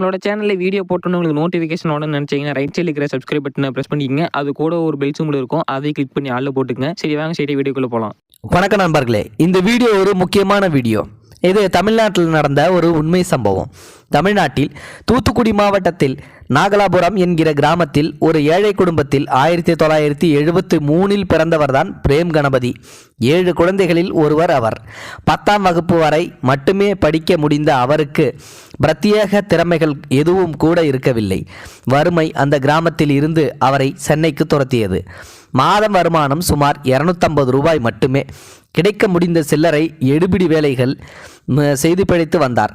நம்மளோட சேனலில் வீடியோ போட்டோன்னு உங்களுக்கு நோட்டிஃபிகேஷன் உடனே நினச்சிங்கன்னா ரைட் சைடில் இருக்கிற சப்ஸ்கிரைப் பட்டனை ப்ரெஸ் பண்ணிக்கங்க. அது கூட ஒரு பெல் சிம்பிள் இருக்கும். அதை கிளிக் பண்ணி ஆளில் போட்டுக்கங்க. சரி வாங்க சரி வீடியோக்குள்ளே போகலாம் வணக்கம் நண்பர்களே. இந்த வீடியோ ஒரு முக்கியமான வீடியோ இது தமிழ்நாட்டில் நடந்த ஒரு உண்மை சம்பவம். தமிழ்நாட்டில் தூத்துக்குடி மாவட்டத்தில் நாகலாபுரம் என்கிற கிராமத்தில் ஒரு ஏழை குடும்பத்தில் ஆயிரத்தி தொள்ளாயிரத்தி எழுபத்தி மூணில் பிறந்தவர்தான் பிரேம் கணபதி. ஏழு குழந்தைகளில் ஒருவர் அவர். பத்தாம் வகுப்பு வரை மட்டுமே படிக்க முடிந்த அவருக்கு பிரத்யேக திறமைகள் எதுவும் கூட இருக்கவில்லை. வறுமை அந்த கிராமத்தில் இருந்து அவரை சென்னைக்கு துரத்தியது. மாதம் வருமானம் சுமார் இரநூத்தம்பது ரூபாய் மட்டுமே. கிடைக்க முடிந்த சில்லறை எடுபிடி வேலைகள் செய்து பிழைத்து வந்தார்.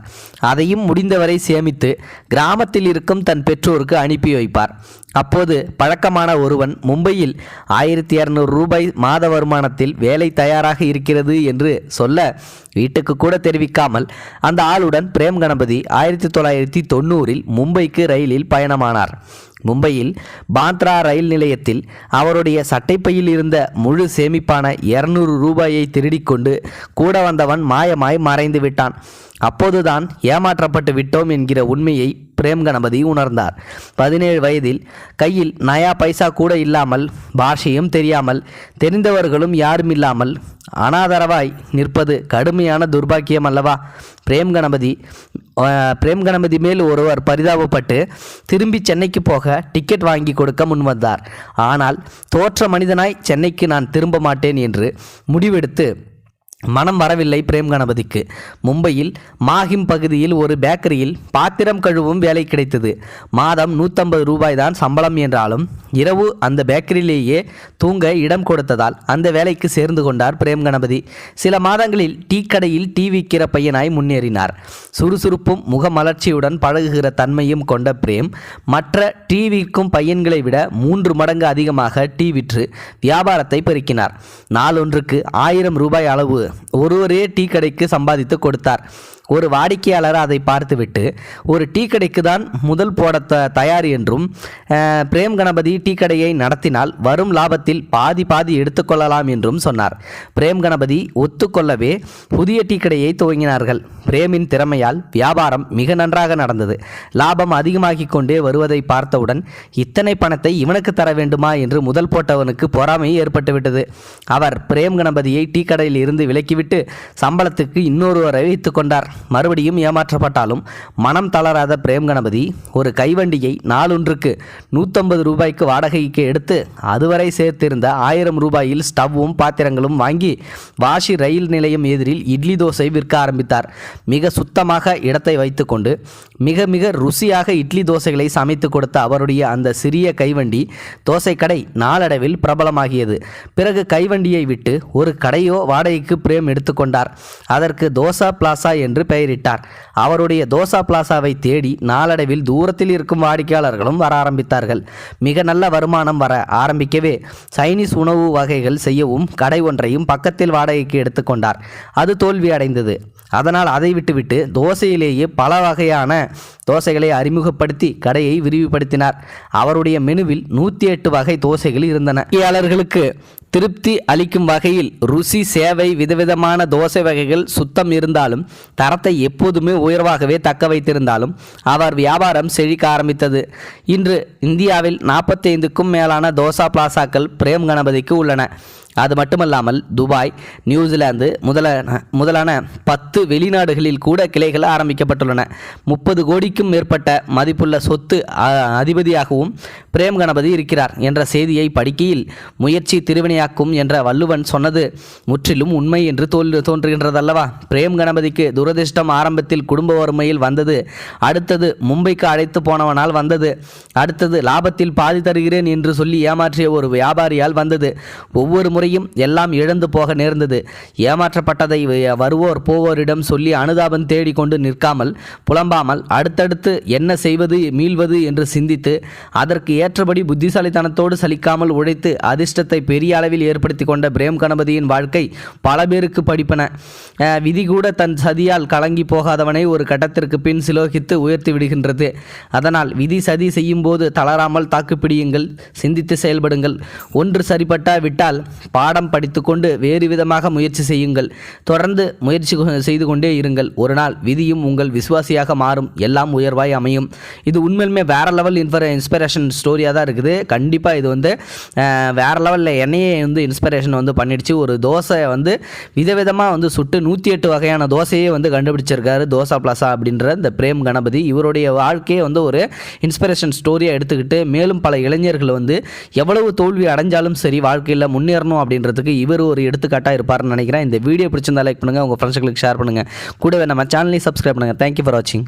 அதையும் முடிந்தவரை சேமித்து கிராமத்தில் இருக்கும் தன் பெற்றோருக்கு அனுப்பி வைப்பார். அப்போது பழக்கமான ஒருவன் மும்பையில் ஆயிரத்தி இரநூறு ரூபாய் மாத வருமானத்தில் வேலை தயாராக இருக்கிறது என்று சொல்ல வீட்டுக்கு கூட தெரிவிக்காமல் அந்த ஆளுடன் பிரேம் கணபதி ஆயிரத்தி தொள்ளாயிரத்தி தொண்ணூறில் மும்பைக்கு ரயிலில் பயணமானார். மும்பையில் பாந்த்ரா ரயில் நிலையத்தில் அவருடைய சட்டைப்பையில் இருந்த முழு சேமிப்பான இருநூறு ரூபாயை திருடிக்கொண்டு கூட வந்தவன் மாயமாய் மறைந்து விட்டான். அப்போதுதான் ஏமாற்றப்பட்டு விட்டோம் என்கிற உண்மையை பிரேம் கணபதி உணர்ந்தார். பதினேழு வயதில் கையில் நயா பைசா கூட இல்லாமல் பாஷையும் தெரியாமல் தெரிந்தவர்களும் யாரும் இல்லாமல் அனாதரவாய் நிற்பது கடுமையான துர்பாக்கியம் அல்லவா? பிரேம் கணபதி பிரேம் கணபதி மேல் ஒருவர் பரிதாபப்பட்டு திரும்பி சென்னைக்கு போக டிக்கெட் வாங்கி கொடுக்க முன்வந்தார் ஆனால் தோற்ற மனிதனாய் சென்னைக்கு நான் திரும்ப மாட்டேன் என்று முடிவெடுத்து மனம் வரவில்லை பிரேம் கணபதிக்கு. மும்பையில் மாஹிம் பகுதியில் ஒரு பேக்கரியில் பாத்திரம் கழுவும் வேலை கிடைத்தது. மாதம் நூற்றம்பது ரூபாய் தான் சம்பளம் என்றாலும் இரவு அந்த பேக்கரியிலேயே தூங்க இடம் கொடுத்ததால் அந்த வேலைக்கு சேர்ந்து கொண்டார் பிரேம் கணபதி. சில மாதங்களில் டீ கடையில் டீ விற்கிற பையனாய் முன்னேறினார். சுறுசுறுப்பும் முகமலர்ச்சியுடன் பழகுகிற தன்மையும் கொண்ட பிரேம் மற்ற டீ விற்கும் பையன்களை விட மூன்று மடங்கு அதிகமாக டீ விற்று வியாபாரத்தை பெருக்கினார். நாளொன்றுக்கு ஆயிரம் ரூபாய் அளவு ஒருவரே டீ கடைக்கு சம்பாதித்து கொடுத்தார். ஒரு வாடிக்கையாளர் அதை பார்த்துவிட்டு ஒரு டீ கடைக்கு தான் முதல் போட த தயார் என்றும் பிரேம் கணபதி டீ கடையை நடத்தினால் வரும் லாபத்தில் பாதி பாதி எடுத்துக்கொள்ளலாம் என்றும் சொன்னார். பிரேம் கணபதி ஒத்துக்கொள்ளவே புதிய டீ கடையை துவங்கினார்கள். பிரேமின் திறமையால் வியாபாரம் மிக நன்றாக நடந்தது. லாபம் அதிகமாகிக் கொண்டே வருவதை பார்த்தவுடன் இத்தனை பணத்தை இவனுக்கு தர வேண்டுமா என்று முதல் போட்டவனுக்கு பொறாமை ஏற்பட்டுவிட்டது அவர் பிரேம் கணபதியை டீ கடையில் இருந்து விலக்கிவிட்டு சம்பளத்துக்கு இன்னொருவரை வைத்துக் கொண்டார். மறுபடியும் ஏமாற்றப்பட்டாலும் மனம் தளராத பிரேம் கணபதி ஒரு கைவண்டியை நாளொன்றுக்கு நூற்றம்பது ரூபாய்க்கு வாடகைக்கு எடுத்து அதுவரை சேர்த்திருந்த ஆயிரம் ரூபாயில் ஸ்டவ்வும் பாத்திரங்களும் வாங்கி வாஷி ரயில் நிலையம் எதிரில் இட்லி தோசை விற்க ஆரம்பித்தார். மிக சுத்தமாக இடத்தை வைத்துக்கொண்டு மிக மிக ருசியாக இட்லி தோசைகளை சமைத்து கொடுத்த அவருடைய அந்த சிறிய கைவண்டி தோசை கடை நாளடைவில் பிரபலமாகியது. பிறகு கைவண்டியை விட்டு ஒரு கடையோ வாடகைக்கு பிரேம் எடுத்துக்கொண்டார். அதற்கு தோசா பிளாசா என்று பெயரிட்டார். அவருடைய தோசா பிளாசாவை தேடி நாளடைவில் தூரத்தில் இருக்கும் வாடிக்கையாளர்களும் வர ஆரம்பித்தார்கள். மிக நல்ல வருமானம் வர ஆரம்பிக்கவே சைனீஸ் உணவு வகைகள் செய்யவும் கடை ஒன்றையும் பக்கத்தில் வாடகைக்கு எடுத்துக்கொண்டார். அது தோல்வி அடைந்தது அதனால் அதை விட்டுவிட்டு தோசையிலேயே பல வகையான தோசைகளை அறிமுகப்படுத்தி கடையை விரிவுபடுத்தினார். அவருடைய மெனுவில் நூற்றி எட்டு வகை தோசைகள் இருந்தன. வாடிக்கையாளர்களுக்கு திருப்தி அளிக்கும் வகையில் ருசி சேவை விதவிதமான தோசை வகைகள் சுத்தம் இருந்தாலும் தரத்தை எப்போதுமே உயர்வாகவே தக்க வைத்திருந்தாலும் அவர் வியாபாரம் செழிக்க ஆரம்பித்தது. இன்று இந்தியாவில் நாற்பத்தைந்துக்கும் மேலான தோசா பிளாசாக்கள் பிரேம் கணபதிக்கு உள்ளன. அது மட்டுமல்லாமல் துபாய் நியூசிலாந்து முதலான முதலான பத்து வெளிநாடுகளில் கூட கிளைகள் ஆரம்பிக்கப்பட்டுள்ளன. முப்பது கோடிக்கும் மேற்பட்ட மதிப்புள்ள சொத்து அ- அதிபதியாகவும் பிரேம் கணபதி இருக்கிறார் என்ற செய்தியை படிக்கையில் முயற்சி திருவினையாக்கும் என்ற வள்ளுவன் சொன்னது முற்றிலும் உண்மை என்று தோல் தோன்றுகின்றதல்லவா? பிரேம் கணபதிக்கு துரதிர்ஷ்டம் ஆரம்பத்தில் குடும்ப வறுமையில் வந்தது அடுத்தது மும்பைக்கு அழைத்து போனவனால் வந்தது அடுத்தது லாபத்தில் பாதி தருகிறேன் என்று சொல்லி ஏமாற்றிய ஒரு வியாபாரியால் வந்தது. ஒவ்வொரு முறையும் எல்லாம் இழந்து போக நேர்ந்தது. ஏமாற்றப்பட்டதை வருவோர் போவோரிடம் சொல்லி அனுதாபம் தேடிக்கொண்டு நிற்காமல் புலம்பாமல் அடுத்தடுத்து என்ன செய்வது மீள்வது என்று சிந்தித்து அதற்கு ஏற்றபடி புத்திசாலித்தனத்தோடு சலிக்காமல் உழைத்து அதிர்ஷ்டத்தை பெரிய அளவில் ஏற்படுத்தி கொண்ட பிரேம் கணபதியின் வாழ்க்கை பல பேருக்கு படிப்பன. விதி கூட தன் சதியால் கலங்கி போகாதவனை ஒரு கட்டத்திற்கு பின் சிலோகித்து உயர்த்தி விடுகின்றது. அதனால் விதி சதி செய்யும் போது தளராமல் தாக்குப்பிடியுங்கள் சிந்தித்து செயல்படுங்கள். ஒன்று சரிப்பட்டா விட்டால் பாடம் படித்துக்கொண்டு வேறு விதமாக முயற்சி செய்யுங்கள். தொடர்ந்து முயற்சி செய்து கொண்டே இருங்கள். ஒரு நாள் விதியும் உங்கள் விசுவாசியாக மாறும். எல்லாம் உயர்வாய் அமையும். இது உண்மையிலுமே வேற லெவல் இன்ஃபர் இன்ஸ்பிரேஷன் ஸ்டோரியாக தான் இருக்குது. கண்டிப்பாக இது வந்து வேற லெவலில் என்னையே வந்து இன்ஸ்பிரேஷன் வந்து பண்ணிடுச்சு. ஒரு தோசையை வந்து விதவிதமாக வந்து சுட்டு நூற்றி எட்டு வகையான தோசையே வந்து கண்டுபிடிச்சிருக்காரு. தோசா பிளாசா அப்படின்ற இந்த பிரேம் கணபதி. இவருடைய வாழ்க்கையை வந்து ஒரு இன்ஸ்பிரேஷன் ஸ்டோரியாக எடுத்துக்கிட்டு மேலும் பல இளைஞர்கள் வந்து எவ்வளவு தோல்வி அடைஞ்சாலும் சரி வாழ்க்கையில் முன்னேறணும் அப்படின்றதுக்கு இவர் ஒரு எடுத்துக்காட்டாக இருப்பார்னு நினைக்கிறேன். இந்த வீடியோ பிடிச்சிருந்தா லைக் பண்ணுங்கள் உங்கள் ஃப்ரெண்ட்ஸுகளுக்கு ஷேர் பண்ணுங்கள் கூடவே நம்ம சேனலையும் சப்ஸ்கிரைப் பண்ணுங்கள் தேங்க்யூ ஃபார் வாட்சிங்